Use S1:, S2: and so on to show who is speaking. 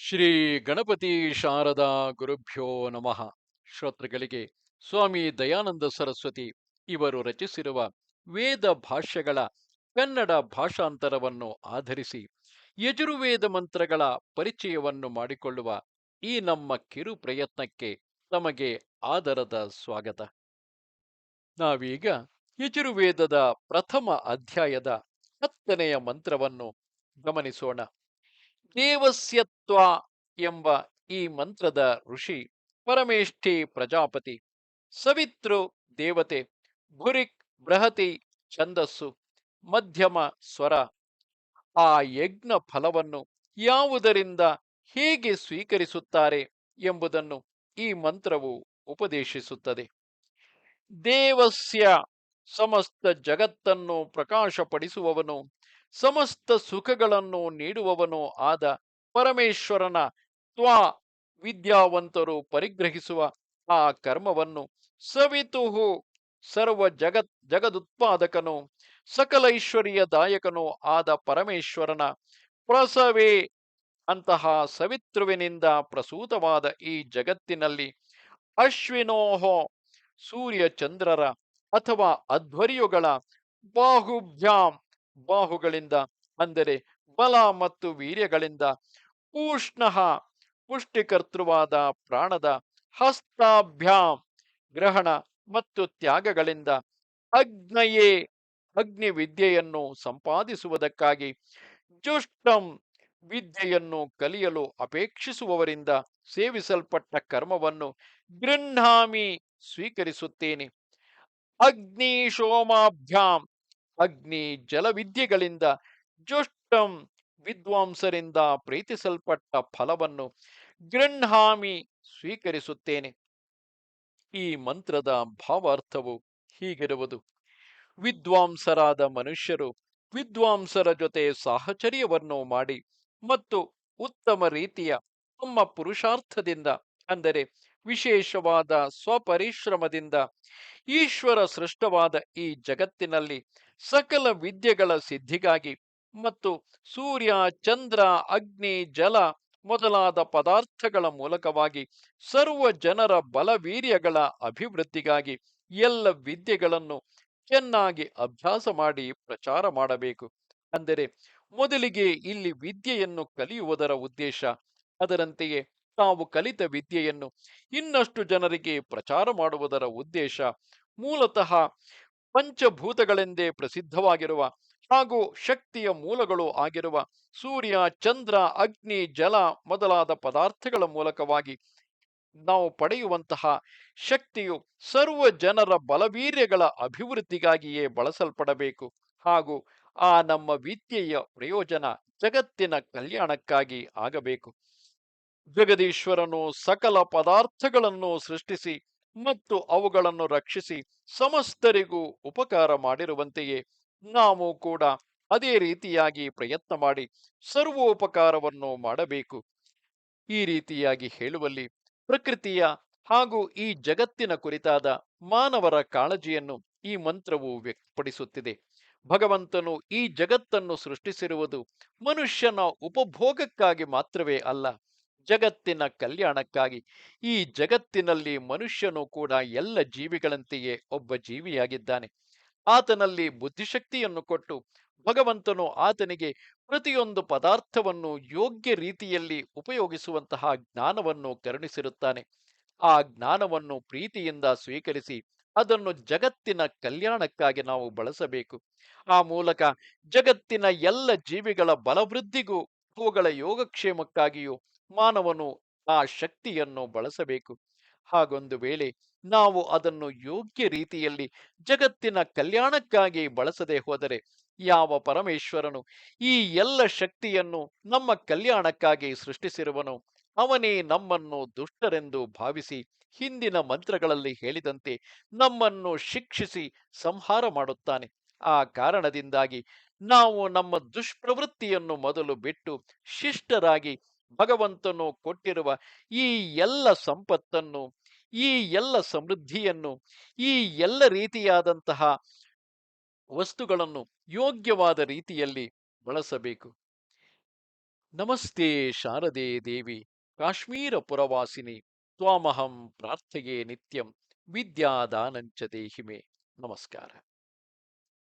S1: ಶ್ರೀ ಗಣಪತಿ ಶಾರದಾ ಗುರುಭ್ಯೋ ನಮಃ. ಶ್ರೋತೃಗಳಿಗೆ ಸ್ವಾಮಿ ದಯಾನಂದ ಸರಸ್ವತಿ ಇವರು ರಚಿಸಿರುವ ವೇದ ಭಾಷ್ಯಗಳ ಕನ್ನಡ ಭಾಷಾಂತರವನ್ನು ಆಧರಿಸಿ ಯಜುರ್ವೇದ ಮಂತ್ರಗಳ ಪರಿಚಯವನ್ನು ಮಾಡಿಕೊಳ್ಳುವ ಈ ನಮ್ಮ ಕಿರು ಪ್ರಯತ್ನಕ್ಕೆ ತಮಗೆ ಆದರದ ಸ್ವಾಗತ. ನಾವೀಗ ಯಜುರ್ವೇದದ ಪ್ರಥಮ ಅಧ್ಯಾಯದ ಹತ್ತನೆಯ ಮಂತ್ರವನ್ನು ಗಮನಿಸೋಣ. ದೇವಸ್ಯತ್ವ ಎಂಬ ಈ ಮಂತ್ರದ ಋಷಿ ಪರಮೇಷ್ಠಿ ಪ್ರಜಾಪತಿ. ಸವಿತೃ ದೇವತೆ ಭುರಿಕ್ ಬೃಹತಿ ಛಂದಸ್ಸು, ಮಧ್ಯಮ ಸ್ವರ. ಆ ಯಜ್ಞ ಫಲವನ್ನು ಯಾವುದರಿಂದ ಹೇಗೆ ಸ್ವೀಕರಿಸುತ್ತಾರೆ ಎಂಬುದನ್ನು ಈ ಮಂತ್ರವು ಉಪದೇಶಿಸುತ್ತದೆ. ದೇವಸ್ಯ ಸಮಸ್ತ ಜಗತ್ತನ್ನು ಪ್ರಕಾಶಪಡಿಸುವವನು ಸಮಸ್ತ ಸುಖಗಳನ್ನು ನೀಡುವವನು ಆದ ಪರಮೇಶ್ವರನ ತ್ವಾ ವಿದ್ಯಾವಂತರು ಪರಿಗ್ರಹಿಸುವ ಆ ಕರ್ಮವನ್ನು ಸವಿತುಹು ಸರ್ವ ಜಗತ್, ಜಗದುತ್ಪಾದಕನು ಸಕಲೈಶ್ವರ್ಯದಾಯಕನೂ ಆದ ಪರಮೇಶ್ವರನ ಪ್ರಸವೇ ಅಂತಹ ಸವಿತೃವಿನಿಂದ ಪ್ರಸೂತವಾದ ಈ ಜಗತ್ತಿನಲ್ಲಿ ಅಶ್ವಿನೋಹೋ ಸೂರ್ಯ ಚಂದ್ರರ ಅಥವಾ ಅಧ್ವರ್ಯುಗಳ ಬಾಹುಭ್ಯಾಂ ಬಾಹುಗಳಿಂದ ಅಂದರೆ ಬಲ ಮತ್ತು ವೀರ್ಯಗಳಿಂದ ಪೂಷ್ಣ ಪುಷ್ಟಿಕರ್ತೃವಾದ ಪ್ರಾಣದ ಹಸ್ತಾಭ್ಯಾಂ ಗ್ರಹಣ ಮತ್ತು ತ್ಯಾಗಗಳಿಂದ ಅಗ್ನಯೇ ಅಗ್ನಿ ವಿದ್ಯೆಯನ್ನು ಸಂಪಾದಿಸುವುದಕ್ಕಾಗಿ ಜುಷ್ಟಂ ವಿದ್ಯೆಯನ್ನು ಕಲಿಯಲು ಅಪೇಕ್ಷಿಸುವವರಿಂದ ಸೇವಿಸಲ್ಪಟ್ಟ ಕರ್ಮವನ್ನು ಗೃಹಾಮಿ ಸ್ವೀಕರಿಸುತ್ತೇನೆ. ಅಗ್ನಿ ಶೋಮಾಭ್ಯಾಂ ಅಗ್ನಿ ಜಲವಿದ್ಯೆಗಳಿಂದ ಜೋಷ್ಟಂ ವಿದ್ವಾಂಸರಿಂದ ಪ್ರೀತಿಸಲ್ಪಟ್ಟ ಫಲವನ್ನು ಗೃಹಾಮಿ ಸ್ವೀಕರಿಸುತ್ತೇನೆ. ಈ ಮಂತ್ರದ ಭಾವಾರ್ಥವು ಹೀಗಿರುವುದು. ವಿದ್ವಾಂಸರಾದ ಮನುಷ್ಯರು ವಿದ್ವಾಂಸರ ಜೊತೆ ಸಾಹಚರ್ಯವನ್ನು ಮಾಡಿ ಮತ್ತು ಉತ್ತಮ ರೀತಿಯ ತಮ್ಮ ಪುರುಷಾರ್ಥದಿಂದ, ಅಂದರೆ ವಿಶೇಷವಾದ ಸ್ವಪರಿಶ್ರಮದಿಂದ ಈಶ್ವರ ಸೃಷ್ಟವಾದ ಈ ಜಗತ್ತಿನಲ್ಲಿ ಸಕಲ ವಿದ್ಯೆಗಳ ಸಿದ್ಧಿಗಾಗಿ ಮತ್ತು ಸೂರ್ಯ, ಚಂದ್ರ, ಅಗ್ನಿ, ಜಲ ಮೊದಲಾದ ಪದಾರ್ಥಗಳ ಮೂಲಕವಾಗಿ ಸರ್ವ ಜನರ ಬಲವೀರ್ಯಗಳ ಅಭಿವೃದ್ಧಿಗಾಗಿ ಎಲ್ಲ ವಿದ್ಯೆಗಳನ್ನು ಚೆನ್ನಾಗಿ ಅಭ್ಯಾಸ ಮಾಡಿ ಪ್ರಚಾರ ಮಾಡಬೇಕು. ಅಂದರೆ ಮೊದಲಿಗೆ ಇಲ್ಲಿ ವಿದ್ಯೆಯನ್ನು ಕಲಿಯುವುದರ ಉದ್ದೇಶ. ಅದರಂತೆಯೇ ತಾವು ಕಲಿತ ವಿದ್ಯೆಯನ್ನು ಇನ್ನಷ್ಟು ಜನರಿಗೆ ಪ್ರಚಾರ ಮಾಡುವುದರ ಉದ್ದೇಶ. ಮೂಲತಃ ಪಂಚಭೂತಗಳೆಂದೇ ಪ್ರಸಿದ್ಧವಾಗಿರುವ ಹಾಗೂ ಶಕ್ತಿಯ ಮೂಲಗಳು ಆಗಿರುವ ಸೂರ್ಯ, ಚಂದ್ರ, ಅಗ್ನಿ, ಜಲ ಮೊದಲಾದ ಪದಾರ್ಥಗಳ ಮೂಲಕವಾಗಿ ನಾವು ಪಡೆಯುವಂತಹ ಶಕ್ತಿಯು ಸರ್ವ ಜನರ ಬಲವೀರ್ಯಗಳ ಅಭಿವೃದ್ಧಿಗಾಗಿಯೇ ಬಳಸಲ್ಪಡಬೇಕು. ಹಾಗೂ ಆ ನಮ್ಮ ವಿದ್ಯೆಯ ಪ್ರಯೋಜನ ಜಗತ್ತಿನ ಕಲ್ಯಾಣಕ್ಕಾಗಿ ಆಗಬೇಕು. ಜಗದೀಶ್ವರನು ಸಕಲ ಪದಾರ್ಥಗಳನ್ನು ಸೃಷ್ಟಿಸಿ ಮತ್ತು ಅವುಗಳನ್ನು ರಕ್ಷಿಸಿ ಸಮಸ್ತರಿಗೂ ಉಪಕಾರ ಮಾಡಿರುವಂತೆಯೇ ನಾವು ಕೂಡ ಅದೇ ರೀತಿಯಾಗಿ ಪ್ರಯತ್ನ ಮಾಡಿ ಸರ್ವೋಪಕಾರವನ್ನು ಮಾಡಬೇಕು. ಈ ರೀತಿಯಾಗಿ ಹೇಳುವಲ್ಲಿ ಪ್ರಕೃತಿಯ ಹಾಗೂ ಈ ಜಗತ್ತಿನ ಕುರಿತಾದ ಮಾನವರ ಕಾಳಜಿಯನ್ನು ಈ ಮಂತ್ರವು ವ್ಯಕ್ತಪಡಿಸುತ್ತಿದೆ. ಭಗವಂತನು ಈ ಜಗತ್ತನ್ನು ಸೃಷ್ಟಿಸಿರುವುದು ಮನುಷ್ಯನ ಉಪಭೋಗಕ್ಕಾಗಿ ಮಾತ್ರವೇ ಅಲ್ಲ ಜಗತ್ತಿನ ಕಲ್ಯಾಣಕ್ಕಾಗಿ. ಈ ಜಗತ್ತಿನಲ್ಲಿ ಮನುಷ್ಯನು ಕೂಡ ಎಲ್ಲ ಜೀವಿಗಳಂತೆಯೇ ಒಬ್ಬ ಜೀವಿಯಾಗಿದ್ದಾನೆ. ಆತನಲ್ಲಿ ಬುದ್ಧಿಶಕ್ತಿಯನ್ನು ಕೊಟ್ಟು ಭಗವಂತನು ಆತನಿಗೆ ಪ್ರತಿಯೊಂದು ಪದಾರ್ಥವನ್ನು ಯೋಗ್ಯ ರೀತಿಯಲ್ಲಿ ಉಪಯೋಗಿಸುವಂತಹ ಜ್ಞಾನವನ್ನು ಕರುಣಿಸಿರುತ್ತಾನೆ. ಆ ಜ್ಞಾನವನ್ನು ಪ್ರೀತಿಯಿಂದ ಸ್ವೀಕರಿಸಿ ಅದನ್ನು ಜಗತ್ತಿನ ಕಲ್ಯಾಣಕ್ಕಾಗಿ ನಾವು ಬಳಸಬೇಕು. ಆ ಮೂಲಕ ಜಗತ್ತಿನ ಎಲ್ಲ ಜೀವಿಗಳ ಬಲವೃದ್ಧಿಗೂ ಅವುಗಳ ಯೋಗಕ್ಷೇಮಕ್ಕಾಗಿಯೂ ಮಾನವನು ಆ ಶಕ್ತಿಯನ್ನು ಬಳಸಬೇಕು. ಹಾಗೊಂದು ವೇಳೆ ನಾವು ಅದನ್ನು ಯೋಗ್ಯ ರೀತಿಯಲ್ಲಿ ಜಗತ್ತಿನ ಕಲ್ಯಾಣಕ್ಕಾಗಿ ಬಳಸದೆ ಹೋದರೆ ಯಾವ ಪರಮೇಶ್ವರನು ಈ ಎಲ್ಲ ಶಕ್ತಿಯನ್ನು ನಮ್ಮ ಕಲ್ಯಾಣಕ್ಕಾಗಿ ಸೃಷ್ಟಿಸಿರುವನು, ಅವನೇ ನಮ್ಮನ್ನು ದುಷ್ಟರೆಂದು ಭಾವಿಸಿ ಹಿಂದಿನ ಮಂತ್ರಗಳಲ್ಲಿ ಹೇಳಿದಂತೆ ನಮ್ಮನ್ನು ಶಿಕ್ಷಿಸಿ ಸಂಹಾರ ಮಾಡುತ್ತಾನೆ. ಆ ಕಾರಣದಿಂದಾಗಿ ನಾವು ನಮ್ಮ ದುಷ್ಪ್ರವೃತ್ತಿಯನ್ನು ಮೊದಲು ಬಿಟ್ಟು ಶಿಷ್ಟರಾಗಿ ಭಗವಂತನು ಕೊಟ್ಟಿರುವ ಈ ಎಲ್ಲ ಸಂಪತ್ತನ್ನು, ಈ ಎಲ್ಲ ಸಮೃದ್ಧಿಯನ್ನು, ಈ ಎಲ್ಲ ರೀತಿಯಾದಂತಹ ವಸ್ತುಗಳನ್ನು ಯೋಗ್ಯವಾದ ರೀತಿಯಲ್ಲಿ ಬಳಸಬೇಕು. ನಮಸ್ತೆ ಶಾರದೆ ದೇವಿ, ಕಾಶ್ಮೀರ ಪುರವಾಸಿನಿ, ತ್ವಾಮಹಂ ಪ್ರಾರ್ಥೆಯೇ ನಿತ್ಯಂ, ವಿದ್ಯಾದಾನಂಚ ದೇಹಿಮೆ. ನಮಸ್ಕಾರ.